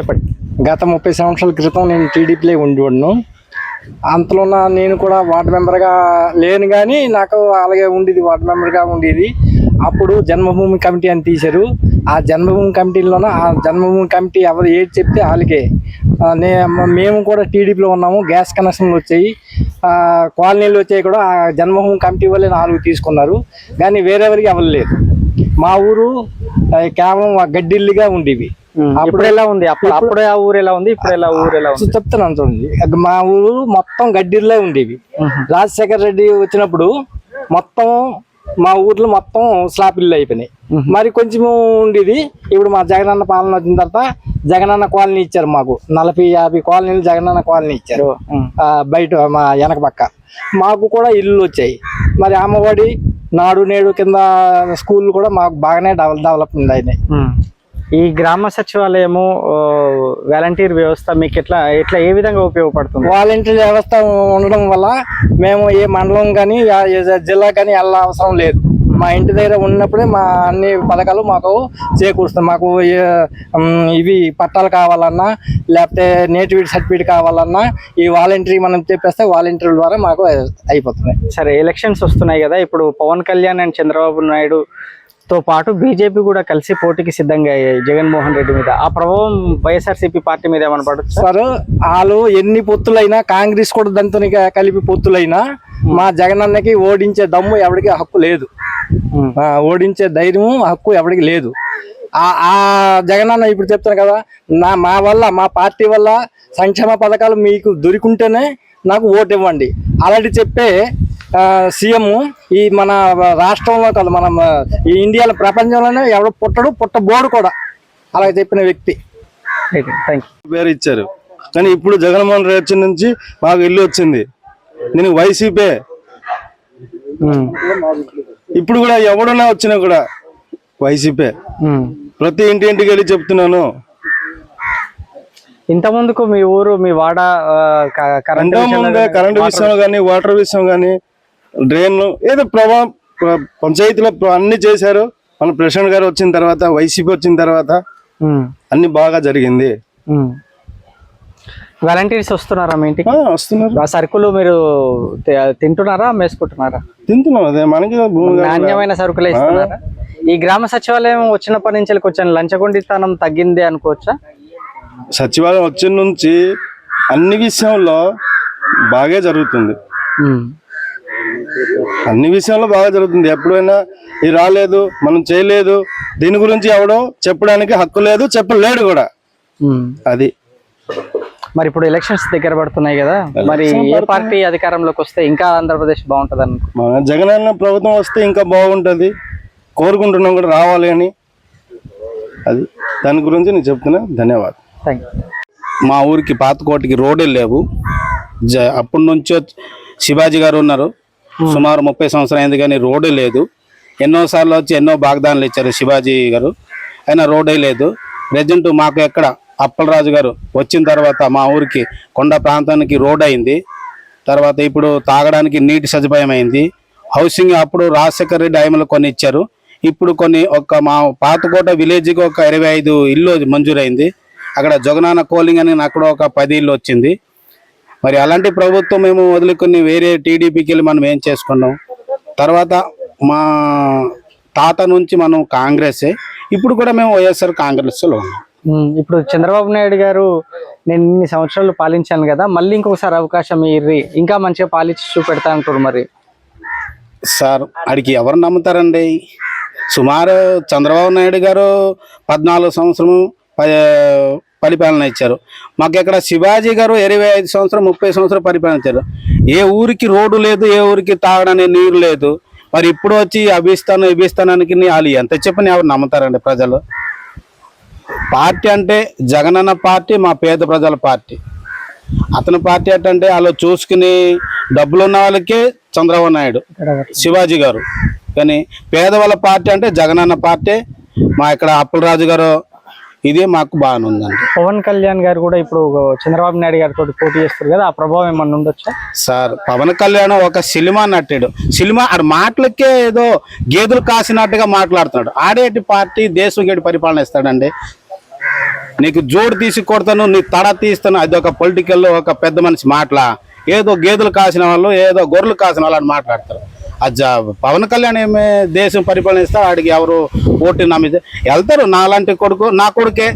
చెప్పండి. గత ముప్పై సంవత్సరాల క్రితం నేను టీడీపీలో ఉండేవాడును. అంతలో నేను కూడా వార్డు మెంబర్గా లేను కానీ నాకు అలాగే ఉండేది వార్డు మెంబర్గా ఉండేది. అప్పుడు జన్మభూమి కమిటీ అని తీశారు. ఆ జన్మభూమి కమిటీలోన ఆ జన్మభూమి కమిటీ ఎవరు ఏది చెప్తే వాళ్ళకే నే మేము కూడా టీడీపీలో ఉన్నాము. గ్యాస్ కనెక్షన్లు వచ్చాయి. కాలనీలు వచ్చాయి కూడా. ఆ జన్మభూమి కమిటీ వల్లే నాలుగు తీసుకున్నారు. కానీ వేరెవరికి లేదు. మా ఊరు కేవలం ఆ గడ్డిల్లుగా ఉండేవి. అప్పుడు ఎలా ఉంది? అప్పుడు అప్పుడు ఆ ఊరు ఎలా ఉంది? ఇప్పుడు ఎలా ఊరు ఎలా ఉంది? చెప్తున్నాను చూడండి మా ఊరు మొత్తం గడ్డిర్లే ఉండేవి. రాజశేఖర రెడ్డి వచ్చినప్పుడు మొత్తం మా ఊర్లో మొత్తం స్లాబ్ ఇల్లు అయిపోయినాయి మరి కొంచెం ఉండేది. ఇప్పుడు మా జగనన్న పాలన వచ్చిన తర్వాత జగనన్న కాలనీ ఇచ్చారు మాకు. నలభై యాభై కాలనీలు జగనన్న కాలనీ ఇచ్చారు. బయట మా వెనక పక్క. మాకు కూడా ఇల్లు వచ్చాయి. మరి అమ్మఒడి నాడు నేడు కింద స్కూల్ కూడా మాకు బాగానే డెవలప్ డెవలప్మెంట్ అయినాయి. ఈ గ్రామ సచివాలయము వాలంటీర్ వ్యవస్థ మీకు ఎట్లా ఎట్లా ఏ విధంగా ఉపయోగపడుతుంది? వాలంటీర్ వ్యవస్థ ఉండడం వల్ల మేము ఏ మండలం కానీ జిల్లా కానీ వెళ్ళ అవసరం లేదు. మా ఇంటి దగ్గర ఉన్నప్పుడే మా అన్ని పథకాలు మాకు చేకూరుస్తాయి మాకు ఇవి పట్టాలు కావాలన్నా లేకపోతే నేటివిటీ సర్టిఫికేట్ కావాలన్నా ఈ వాలంటీర్ మనం చెప్పేస్తే వాలంటీర్ ద్వారా మాకు అయిపోతుంది. సరే ఎలక్షన్స్ వస్తున్నాయి కదా. ఇప్పుడు పవన్ కళ్యాణ్ అండ్ చంద్రబాబు నాయుడు తో పాటు బీజేపీ కూడా కలిసి పోటీకి సిద్ధంగా అయ్యాయి జగన్మోహన్ రెడ్డి మీద. ఆ ప్రభావం వైఎస్ఆర్సీపీ పార్టీ మీద ఏమైనా పడచ్చు? సార్ వాళ్ళు ఎన్ని పొత్తులైనా కాంగ్రెస్ కూడా దాంతో కలిపి పొత్తులైనా మా జగనన్నకి ఓడించే దమ్ము ఎవరికి హక్కు లేదు. ఓడించే ధైర్యం హక్కు ఎవరికి లేదు. ఆ ఆ జగనన్న ఇప్పుడు చెప్తాను కదా నా మా వల్ల మా పార్టీ వల్ల సంక్షేమ పథకాలు మీకు దొరికింటేనే నాకు ఓటు ఇవ్వండి. అలాంటి చెప్పే సీఎం ఈ మన రాష్ట్రంలో కాదు మన ఈ ఇండియాలో ప్రపంచంలోనే ఎవడు పుట్టడు పుట్టబోడు కూడా. అలా చెప్పిన వ్యక్తి. థ్యాంక్ యూ పేరు ఇచ్చారు. కానీ ఇప్పుడు జగన్మోహన్ రెడ్డి వచ్చిన నుంచి మాకు ఇల్లు వచ్చింది. నేను వైసీపీ. ఇప్పుడు కూడా ఎవడన్నా వచ్చినా కూడా వైసీపీ. ప్రతి ఇంటి ఇంటికి వెళ్ళి చెప్తున్నాను. ఇంత ముందుకు మీ ఊరు మీ వాడ కరెంట్ విషయంలో కరెంటు విషయం కానీ వాటర్ విషయం కానీ డ్రైన్ ఏదో ప్రభావం ప్ర- పంచాయతీలో అన్ని చేశారు. మన ప్రెసిడెంట్ గారు వచ్చిన తర్వాత వైసీపీ వచ్చిన తర్వాత అన్ని బాగా జరిగింది. వాలంటీర్స్ వస్తున్నారా మీ ఇంటికి? వస్తున్నారు. ఆ సరుకులు మీరు తింటున్నారా మేసుకుంటున్నారా? తింటున్నాం అదే మనకి. నాణ్యమైన సరుకులే ఇస్తున్నారా? ఈ గ్రామ సచివాలయం వచ్చినప్పటి నుంచి కొంచెం లంచగొండితనం తగ్గింది అనుకోవచ్చా? సచివాలయం వచ్చిన నుంచి అన్ని విషయంలో బాగా జరుగుతుంది. అన్ని విషయంలో బాగా జరుగుతుంది. ఎప్పుడైనా ఇది రాలేదు మనం చేయలేదు దీని గురించి ఎవడో చెప్పడానికి హక్కు లేదు చెప్పలేడు కూడా. అది. మరి ఇప్పుడు ఎలక్షన్స్ దగ్గర పడుతున్నాయి కదా మరి ఏ పార్టీ అధికారంలోకి వస్తే ఇంకా ఆంధ్రప్రదేశ్ బాగుంటది అనుకో మన జగనన్న ప్రభుత్వం వస్తే ఇంకా బాగుంటుంది. కోరుకుంటున్నాం కూడా రావాలి అని. అది. దాని గురించి నేను చెప్తున్నా. ధన్యవాదాలు. థ్యాంక్ మా ఊరికి పాతకోటకి రోడ్డు లేవు. జ అప్పటి నుంచో శివాజీ గారు ఉన్నారు. సుమారు ముప్పై సంవత్సరం అయింది కానీ రోడ్డు లేదు. ఎన్నోసార్లు వచ్చి ఎన్నో వాగ్దానాలు ఇచ్చారు శివాజీ గారు. అయినా రోడ్డే లేదు. ప్రజెంట్ మాకు ఎక్కడ? అప్పలరాజు గారు వచ్చిన తర్వాత మా ఊరికి కొండ ప్రాంతానికి రోడ్ అయింది. తర్వాత ఇప్పుడు తాగడానికి నీటి సదుపాయం అయింది. హౌసింగ్ అప్పుడు రాజశేఖర రెడ్డి ఆయమలు కొన్ని ఇచ్చారు. ఇప్పుడు కొన్ని ఒక మా పాతకోట విలేజ్కి ఒక ఇరవై ఐదు ఇల్లు మంజూరైంది. అక్కడ జగనాన్న కోలింగ్ అని అక్కడ ఒక పది ఇల్లు వచ్చింది. మరి అలాంటి ప్రభుత్వం మేము వదులుకొని వేరే టీడీపీకి వెళ్ళి మనం ఏం చేసుకున్నాం? తర్వాత మా తాత నుంచి మనం కాంగ్రెసే. ఇప్పుడు కూడా మేము వైఎస్ఆర్ కాంగ్రెస్లో ఉన్నాం. ఇప్పుడు చంద్రబాబు నాయుడు గారు నేను ఇన్ని సంవత్సరాలు పాలించాను కదా మళ్ళీ ఇంకొకసారి అవకాశం ఇర్రి ఇంకా మంచిగా పాలించి చూపెడతా అంటారు మరి. సార్ అడిగి ఎవరు నమ్ముతారండి? సుమారు చంద్రబాబు నాయుడు గారు పద్నాలుగు సంవత్సరం ప- పరిపాలన ఇచ్చారు. మాకు ఇక్కడ శివాజీ గారు ఇరవై ఐదు సంవత్సరం ముప్పై సంవత్సరం పరిపాలన ఇచ్చారు. ఏ ఊరికి రోడ్డు లేదు ఏ ఊరికి తాగడానికి నీరు లేదు. మరి ఇప్పుడు వచ్చి అభిస్తాను ఇభిస్తానానికి వాళ్ళు ఎంత చెప్పని ఎవరు నమ్ముతారండి ప్రజలు? పార్టీ అంటే జగనన్న పార్టీ మా పేద ప్రజల పార్టీ. అతని పార్టీ అంటే వాళ్ళు చూసుకుని డబ్బులు ఉన్న వాళ్ళకే చంద్రబాబు నాయుడు శివాజీ గారు. కానీ పేదవాళ్ళ పార్టీ అంటే జగనన్న పార్టీ. మా ఇక్కడ అప్పలరాజు గారు ఇది మాకు బాగానే ఉందండి పవన్ కళ్యాణ్ గారు కూడా ఇప్పుడు చంద్రబాబు నాయుడు గారితో పోటీ చేస్తారు కదా ఆ ప్రభావం ఏమన్నా ఉండొచ్చా? సార్ పవన్ కళ్యాణ్ ఒక సినిమా నటుడు. సినిమా ఆడ మాటలకే ఏదో గేదెలు కాసినట్టుగా మాట్లాడుతున్నాడు. ఆడేటి పార్టీ దేశం గేటి పరిపాలన ఇస్తాడండి. నీకు జోడు తీసి కొడతాను నీ తడ తీస్తాను అది ఒక పొలిటికల్ ఒక పెద్ద మనిషి మాటల. ఏదో గేదెలు కాసిన వాళ్ళు ఏదో గొర్రెలు కాసిన వాళ్ళు అని మాట్లాడతారు. పవన్ కళ్యాణ్ ఏమే దేశం పరిపాలనిస్తే వాడికి ఎవరు ఓటు నమ్మితే వెళ్తారు. నాలాంటి కొడుకు నా కొడుకే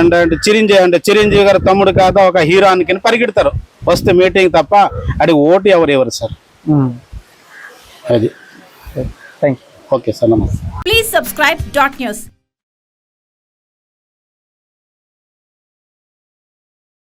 అంటే చిరంజీవి అంటే చిరంజీవి గారు తమ్ముడు కాదా ఒక హీరో అనుకుని పరిగెడతారు. వస్తే మీటింగ్ తప్ప అది ఓటు ఎవరు ఎవరు సార్? అది. థ్యాంక్ యూ ఓకే సార్ నమస్తే. Please subscribe dot news.